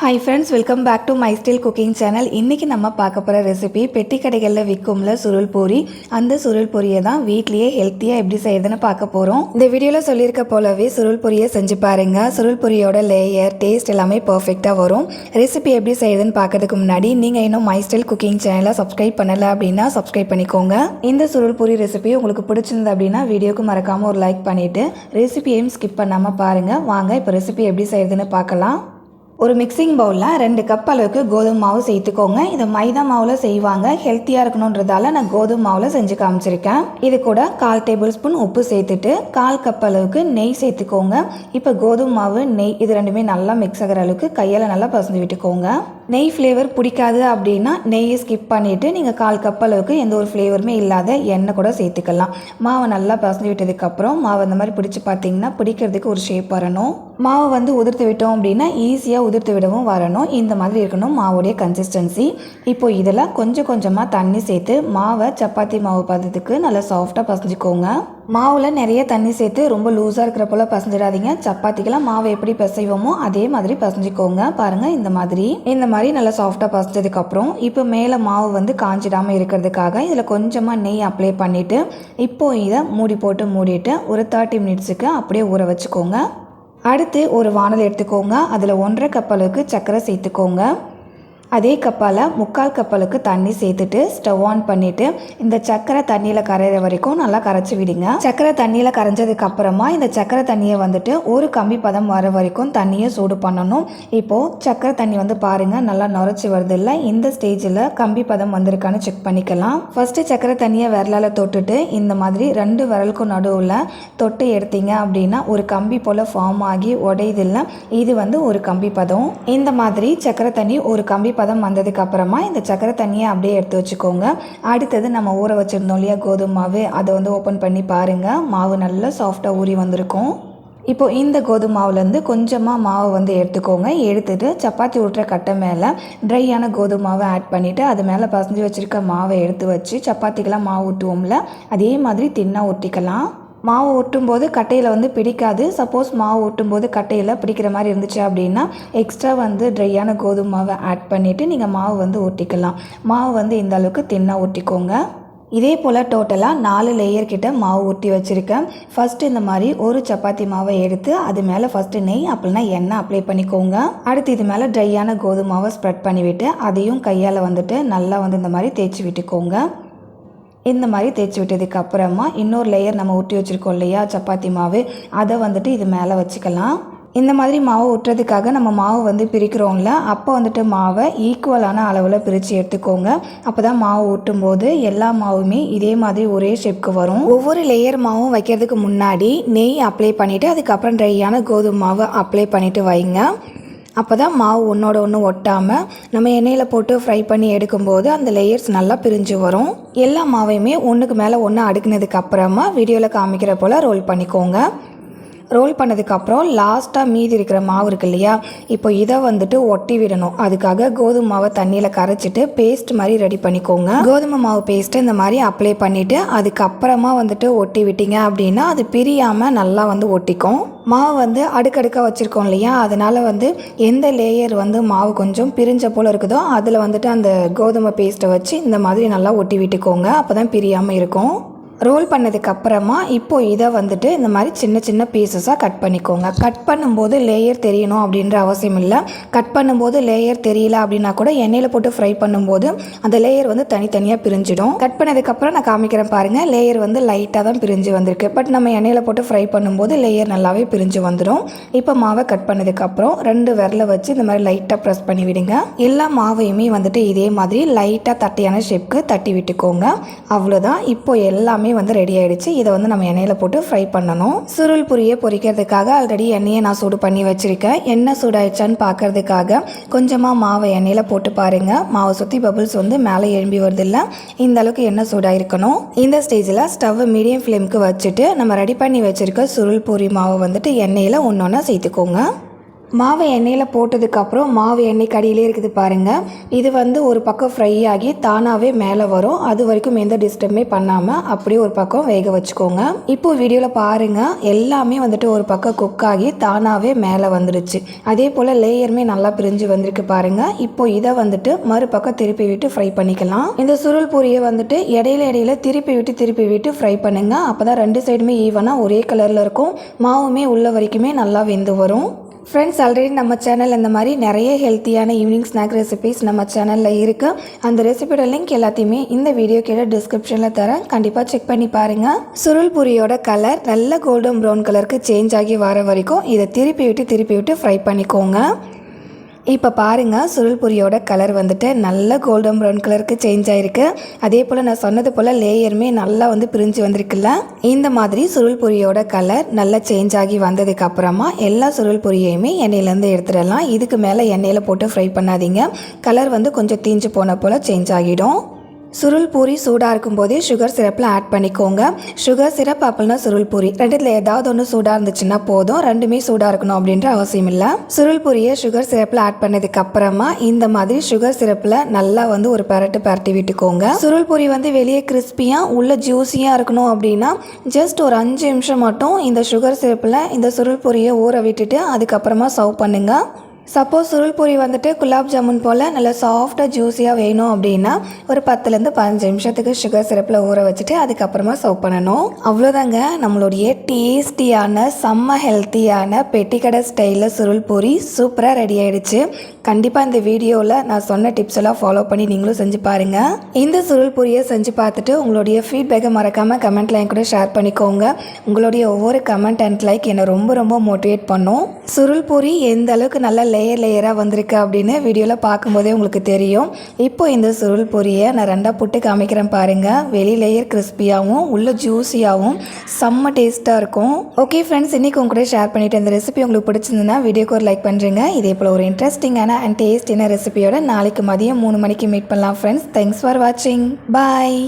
Hi friends welcome back to my style cooking channel இன்றைக்கி நம்ம பார்க்க போகிற ரெசிபி பெட்டி கடைகளில் விற்கும்ல சுருள் பூரி. அந்த சுருள் பொரியை தான் வீட்லேயே ஹெல்த்தியாக எப்படி செய்யுதுன்னு பார்க்க போகிறோம் இந்த வீடியோவில் சொல்லியிருக்க போலவே சுருள் பொரியை செஞ்சு பாருங்கள் சுருள் பொரியோட லேயர் டேஸ்ட் எல்லாமே பர்ஃபெக்டாக வரும். ரெசிபி எப்படி செய்யுதுன்னு பார்க்கறதுக்கு முன்னாடி நீங்கள் இன்னும் மை ஸ்டைல் குக்கிங் சேனலை சப்ஸ்கிரைப் பண்ணலை அப்படின்னா சப்ஸ்கிரைப் பண்ணிக்கோங்க. இந்த சுருள் பூரி ரெசிபி உங்களுக்கு பிடிச்சிருந்தது அப்படின்னா வீடியோக்கு மறக்காமல் ஒரு லைக் பண்ணிவிட்டு ரெசிபியையும் ஸ்கிப் பண்ணாமல் பாருங்கள் வாங்க இப்போ ரெசிபி எப்படி செய்யுதுன்னு பார்க்கலாம். ஒரு மிக்சிங் பவுலில் ரெண்டு கப் அளவுக்கு கோதுமை மாவு சேர்த்துக்கோங்க. இதை மைதா மாவில் செய்வாங்க. ஹெல்த்தியாக இருக்கணுன்றதால நான் கோதுமை மாவில் செஞ்சு காமிச்சிருக்கேன். இது கூட கால் டேபிள் ஸ்பூன் உப்பு சேர்த்துட்டு கால் கப் அளவுக்கு நெய் சேர்த்துக்கோங்க. இப்போ கோதுமை மாவு நெய் இது ரெண்டுமே நல்லா மிக்ஸ் ஆகிற அளவுக்கு கையால் நல்லா பசந்து விட்டுக்கோங்க நெய் ஃப்ளேவர் பிடிக்காது அப்படின்னா நெய்யை ஸ்கிப் பண்ணிவிட்டு நீங்கள் கால் கப் அளவுக்கு எந்த ஒரு ஃப்ளேவருமே இல்லாத எண்ணெய் கூட சேர்த்துக்கலாம். மாவை நல்லா பசந்து விட்டதுக்கப்புறம் மாவு அந்த மாதிரி பிடிச்சி பார்த்தீங்கன்னா பிடிக்கிறதுக்கு ஒரு ஷேப் வரணும். மாவை வந்து உதிர்த்து விட்டோம் அப்படின்னா ஈஸியாக உதிர்த்து விடவும் வரணும். இந்த மாதிரி இருக்கணும் மாவுடைய கன்சிஸ்டன்சி இப்போ இதில் கொஞ்சம் கொஞ்சமாக தண்ணி சேர்த்து மாவை சப்பாத்தி மாவு பதத்துக்கு நல்லா சாஃப்டாக பசஞ்சுக்கோங்க. மாவில் நிறைய தண்ணி சேர்த்து ரொம்ப லூஸாக இருக்கிற போல் பசஞ்சிடாதீங்க. சப்பாத்திக்கெல்லாம் மாவை எப்படி பிசைவோமோ அதே மாதிரி பசஞ்சிக்கோங்க. பாருங்கள் இந்த மாதிரி. இந்த மாதிரி நல்லா சாஃப்டாக பசஞ்சதுக்கப்புறம் இப்போ மேலே மாவு வந்து காஞ்சிடாமல் இருக்கிறதுக்காக இதில் கொஞ்சமாக நெய் அப்ளை பண்ணிவிட்டு இப்போ இதை மூடி போட்டு மூடிட்டு ஒரு தேர்ட்டி மினிட்ஸுக்கு அப்படியே ஊற வச்சுக்கோங்க. அடுத்து ஒரு வானல் எடுத்துக்கோங்க. அதில் ஒன்றரை கப் அளவுக்கு சர்க்கரை சேர்த்துக்கோங்க. அதே கப்பால் முக்கால் கப்பலுக்கு தண்ணி சேர்த்துட்டு ஸ்டவ் ஆன் பண்ணிவிட்டு இந்த சக்கரை தண்ணியில் கரையிற வரைக்கும் நல்லா கரைச்சி விடுங்க. சக்கரை தண்ணியில் கரைஞ்சதுக்கு அப்புறமா இந்த சக்கரை தண்ணியை வந்துட்டு ஒரு கம்பி பதம் வர வரைக்கும் தண்ணியை சூடு பண்ணணும். இப்போது சக்கரை தண்ணி வந்து பாருங்கள் நல்லா நுரைச்சி வருது இல்லை இந்த ஸ்டேஜில் கம்பி பதம் வந்திருக்கான்னு செக் பண்ணிக்கலாம். ஃபஸ்ட்டு சக்கரை தண்ணியை விரலால் தொட்டுட்டு இந்த மாதிரி ரெண்டு விரலுக்கும் நடுவில் தொட்டு எடுத்தீங்க அப்படின்னா ஒரு கம்பி போல் ஃபார்ம் ஆகி உடையதில்லை இது வந்து ஒரு கம்பி பதம். இந்த மாதிரி சக்கரை தண்ணி ஒரு கம்பி பதம் வந்ததுக்கு அப்புறமா இந்த சக்கரை தண்ணியை அப்படியே எடுத்து வச்சுக்கோங்க. அடுத்தது நம்ம ஊற வச்சுருந்தோம் இல்லையா கோதுமை மாவு. அதை வந்து ஓப்பன் பண்ணி பாருங்கள் மாவு நல்லா சாஃப்டாக ஊறி வந்திருக்கும். இப்போ இந்த கோதுமை மாவுலேருந்து கொஞ்சமாக மாவு வந்து எடுத்துக்கோங்க. எடுத்துட்டு சப்பாத்தி ஊட்டுற கட்டை மேலே ட்ரையான கோதுமை மாவை ஆட் பண்ணிவிட்டு அது மேலே பசஞ்சு வச்சுருக்க மாவை எடுத்து வச்சு சப்பாத்திக்கெல்லாம் மாவு ஊட்டுவோம்ல அதே மாதிரி தின்னாக ஊற்றிக்கலாம் மாவு ஊட்டும்போது கட்டையில் வந்து பிடிக்காது. சப்போஸ் மாவு ஒட்டும்போது கட்டையில் பிடிக்கிற மாதிரி இருந்துச்சு அப்படின்னா எக்ஸ்ட்ரா வந்து ட்ரையான கோதுமை மாவை ஆட் பண்ணிவிட்டு நீங்கள் மாவு வந்து ஊட்டிக்கலாம் மாவு வந்து இந்த அளவுக்கு தின்னாக ஊட்டிக்கோங்க இதே போல் டோட்டலாக நாலு லேயர் கிட்ட மாவு ஊற்றி வச்சுருக்கேன். ஃபஸ்ட்டு இந்த மாதிரி ஒரு சப்பாத்தி மாவை எடுத்து அது மேலே ஃபஸ்ட்டு நெய் அப்படின்னா எண்ணெய் அப்ளை பண்ணிக்கோங்க. அடுத்து இது மேலே ட்ரையான கோதுமை மாவை ஸ்ப்ரெட் பண்ணிவிட்டு அதையும் கையால் வந்துட்டு நல்லா வந்து இந்த மாதிரி தேய்ச்சி விட்டுக்கோங்க. இந்த மாதிரி தேய்ச்சி விட்டதுக்கு அப்புறமா இன்னொரு லேயர் நம்ம ஊற்றி வச்சுருக்கோம் இல்லையா? சப்பாத்தி மாவு. அதை வந்துட்டு இது மேலே வச்சுக்கலாம். இந்த மாதிரி மாவு ஊட்டுறதுக்காக நம்ம மாவு வந்து பிரிக்கிறோம்ல அப்போ வந்துட்டு மாவை ஈக்குவலான அளவில் பிரித்து எடுத்துக்கோங்க. அப்போ தான் மாவு ஊட்டும் போது எல்லா மாவுமே இதே மாதிரி ஒரே ஷேப்க்கு வரும். ஒவ்வொரு லேயர் மாவும் வைக்கிறதுக்கு முன்னாடி நெய் அப்ளை பண்ணிவிட்டு அதுக்கப்புறம் ட்ரையான கோதுமை மாவு அப்ளை பண்ணிவிட்டு வைங்க. அப்போ தான் மாவு ஒன்றோட ஒன்று ஒட்டாமல் நம்ம எண்ணெயில் போட்டு ஃப்ரை பண்ணி எடுக்கும்போது அந்த லேயர்ஸ் நல்லா பிரிஞ்சு வரும். எல்லா மாவையுமே ஒன்றுக்கு மேலே ஒன்று அடுக்குனதுக்கு அப்புறமா வீடியோவில் காமிக்கிற போல் ரோல் பண்ணிக்கோங்க. ரோல் பண்ணதுக்கப்புறம் லாஸ்ட்டாக மீதி இருக்கிற மாவு இருக்கு இல்லையா? இப்போ இதை வந்துட்டு ஒட்டி விடணும். அதுக்காக கோதுமை மாவை தண்ணியில் கரைச்சிட்டு பேஸ்ட் மாதிரி ரெடி பண்ணிக்கோங்க. கோதுமை மாவு பேஸ்ட்டு இந்த மாதிரி அப்ளை பண்ணிவிட்டு அதுக்கப்புறமா வந்துட்டு ஒட்டி விட்டீங்க அப்படின்னா அது பிரியாமல் நல்லா வந்து ஒட்டிக்கும். மாவு வந்து அடுக்கடுக்காக வச்சுருக்கோம் இல்லையா? அதனால் வந்து எந்த லேயர் வந்து மாவு கொஞ்சம் பிரிஞ்ச போல் இருக்குதோ அதில் வந்துட்டு அந்த கோதுமை பேஸ்ட்டை வச்சு இந்த மாதிரி நல்லா ஒட்டி விட்டுக்கோங்க. அப்போ தான் பிரியாமல் இருக்கும். ரோல் பண்ணதுக்கப்புறமா இப்போது இப்போ இதை வந்துட்டு இந்த மாதிரி சின்ன சின்ன பீசஸாக கட் பண்ணிக்கோங்க. கட் பண்ணும்போது லேயர் தெரியணும் அப்படின்ற அவசியம் இல்லை. கட் பண்ணும்போது லேயர் தெரியல அப்படின்னா கூட எண்ணெயில் போட்டு ஃப்ரை பண்ணும்போது அந்த லேயர் வந்து தனித்தனியாக பிரிஞ்சிடும். கட் பண்ணதுக்கப்புறம் நான் காமிக்கிறேன் பாருங்கள் லேயர் வந்து லைட்டாக தான் பிரிஞ்சு வந்திருக்கு. பட் நம்ம எண்ணெயில் போட்டு ஃப்ரை பண்ணும்போது லேயர் நல்லாவே பிரிஞ்சு வந்துடும். இப்போ மாவை கட் பண்ணதுக்கப்புறம் ரெண்டு விரலை வச்சு இந்த மாதிரி லைட்டாக ப்ரெஸ் பண்ணி விடுங்க. எல்லா மாவையுமே வந்துட்டு இதே மாதிரி லைட்டாக தட்டையான ஷேப்க்கு தட்டி விட்டுக்கோங்க. அவ்வளோதான் இப்போ எல்லாமே எல்லாமே வந்து ரெடி ஆகிடுச்சு இதை வந்து நம்ம எண்ணெயில் போட்டு ஃப்ரை பண்ணணும். சுருள் புரியை பொரிக்கிறதுக்காக ஆல்ரெடி எண்ணெயை நான் சூடு பண்ணி வச்சுருக்கேன். எண்ணெய் சூடாயிடுச்சான்னு பார்க்கறதுக்காக கொஞ்சமாக மாவை எண்ணெயில் போட்டு பாருங்கள் மாவை சுற்றி பபுள்ஸ் வந்து மேலே எழும்பி வருதில்ல. இந்த அளவுக்கு எண்ணெய் சூடாக இருக்கணும் இந்த ஸ்டேஜில் ஸ்டவ் மீடியம் ஃப்ளேமுக்கு வச்சுட்டு நம்ம ரெடி பண்ணி வச்சுருக்க சுருள் பூரி மாவை வந்துட்டு எண்ணெயில் ஒன்று ஒன்றா சேர்த்துக்கோங்க. மாவு எண்ணெயில் போட்டதுக்கப்புறம் மாவு எண்ணெய் கடியிலே இருக்குது பாருங்கள் இது வந்து ஒரு பக்கம் ஃப்ரை ஆகி தானாகவே மேலே வரும். அது வரைக்கும் எந்த டிஸ்டர்பே பண்ணாமல் அப்படியே ஒரு பக்கம் வேக வச்சுக்கோங்க. இப்போ வீடியோவில் பாருங்கள் எல்லாமே வந்துட்டு ஒரு பக்கம் குக் ஆகி தானாகவே மேலே வந்துடுச்சு அதே போல் லேயருமே நல்லா பிரிஞ்சு வந்திருக்கு பாருங்கள் இப்போ இதை வந்துட்டு மறுபக்கம் திருப்பி விட்டு ஃப்ரை பண்ணிக்கலாம். இந்த சுருள் பூரியை வந்துட்டு இடையில இடையில திருப்பி விட்டு திருப்பி விட்டு ஃப்ரை பண்ணுங்கள் அப்போ தான் ரெண்டு சைடுமே ஈவனாக ஒரே கலரில் இருக்கும். மாவுமே உள்ள வரைக்குமே நல்லா வெந்து வரும். ஃப்ரெண்ட்ஸ் ஆல்ரெடி நம்ம சேனல் இந்த மாதிரி நிறைய ஹெல்த்தியான ஈவினிங் ஸ்நாக் ரெசிபிஸ் நம்ம சேனலில் இருக்குது அந்த ரெசிபியோட லிங்க் எல்லாத்தையுமே இந்த வீடியோ கீழே டிஸ்கிரிப்ஷனில் தரேன். கண்டிப்பாக செக் பண்ணி பாருங்கள் சுருள் பூரியோட கலர் நல்ல கோல்டன் ப்ரௌன் கலருக்கு சேஞ்ச் ஆகி வர வரைக்கும் இதை திருப்பி விட்டு திருப்பி விட்டு ஃப்ரை பண்ணிக்கோங்க. இப்போ பாருங்கள் சுருள் பொரியோட கலர் வந்துட்டு நல்ல கோல்டன் ப்ரௌன் கலருக்கு சேஞ்ச் ஆகிருக்கு அதே போல் நான் சொன்னது போல் லேயருமே நல்லா வந்து பிரிஞ்சு வந்திருக்குல்ல? இந்த மாதிரி சுருள் பொரியோட கலர் நல்லா சேஞ்ச் ஆகி வந்ததுக்கு அப்புறமா எல்லா சுருள் பொரியையுமே எண்ணெயிலேருந்து எடுத்துடலாம். இதுக்கு மேலே எண்ணெயில் போட்டு ஃப்ரை பண்ணாதீங்க. கலர் வந்து கொஞ்சம் தீஞ்சு போன போல் சேஞ்ச் ஆகிடும். சுருள் பூரி சூடாக இருக்கும்போதே சுகர் சிரப்பில் ஆட் பண்ணிக்கோங்க. சுகர் சிரப் அப்படின்னா சுருள் பூரி. ரெண்டுத்தில் ஏதாவது ஒன்று சூடாக இருந்துச்சுன்னா போதும். ரெண்டுமே சூடாக இருக்கணும் அப்படின்ற அவசியம் இல்லை. சுருள் பூரியை சுகர் சிரப்பில் ஆட் பண்ணதுக்கு அப்புறமா இந்த மாதிரி சுகர் சிரப்பில் நல்லா வந்து ஒரு பரட்டு பரட்டி விட்டுக்கோங்க. சுருள் பூரி வந்து வெளியே கிறிஸ்பியாக உள்ள ஜூஸியாக இருக்கணும் அப்படின்னா ஜஸ்ட் ஒரு அஞ்சு நிமிஷம் மட்டும் இந்த சுகர் சிரப்பில் இந்த சுருள் பூரியை ஊற விட்டுட்டு அதுக்கப்புறமா சர்வ் பண்ணுங்கள் சப்போஸ் சுருள் பூரி வந்துட்டு குலாப் ஜாமுன் போல் நல்லா சாஃப்டாக ஜூஸியாக வேணும் அப்படின்னா ஒரு பத்துலேருந்து பதினஞ்சு நிமிஷத்துக்கு சுகர் சிரப்பில் ஊற வச்சுட்டு அதுக்கப்புறமா சர்வ் பண்ணணும். அவ்வளோதாங்க நம்மளுடைய டேஸ்டியான செம்ம ஹெல்த்தியான பெட்டிக்கடை ஸ்டைலில் சுருள் பூரி சூப்பராக ரெடி ஆகிடுச்சு கண்டிப்பாக இந்த வீடியோவில் நான் சொன்ன டிப்ஸ் எல்லாம் ஃபாலோ பண்ணி நீங்களும் செஞ்சு பாருங்கள் இந்த சுருள் பூரியை செஞ்சு பார்த்துட்டு உங்களுடைய ஃபீட்பேக்கை மறக்காமல் கமெண்ட்ல என் கூட ஷேர் பண்ணிக்கோங்க. உங்களுடைய ஒவ்வொரு கமெண்ட் அண்ட் லைக் என்னை ரொம்ப ரொம்ப மோட்டிவேட் பண்ணும். சுருள் பூரி எந்த அளவுக்கு நல்லா லேயர் லேயராக வந்திருக்கு அப்படின்னு வீடியோவில் பார்க்கும்போதே உங்களுக்கு தெரியும். இப்போ இந்த சுருள் பொரியை நான் ரெண்டாக போட்டு காமிக்கிறேன் பாருங்கள் வெளி லேயர் கிறிஸ்பியாகவும் உள்ள ஜூஸியாகவும் செம்ம டேஸ்ட்டாக இருக்கும். ஓகே ஃப்ரெண்ட்ஸ் இன்றைக்கி உங்க கூட ஷேர் பண்ணிவிட்டு இந்த ரெசிபி உங்களுக்கு பிடிச்சிருந்ததுன்னா வீடியோக்கு ஒரு லைக் பண்ணுறீங்க இதே போல் ஒரு இன்ட்ரெஸ்டிங்கான அண்ட் டேஸ்டியான ரெசிபியோட நாளைக்கு மதியம் மூணு மணிக்கு மீட் பண்ணலாம் ஃப்ரெண்ட்ஸ் தேங்க்ஸ் ஃபார் வாட்சிங் பாய்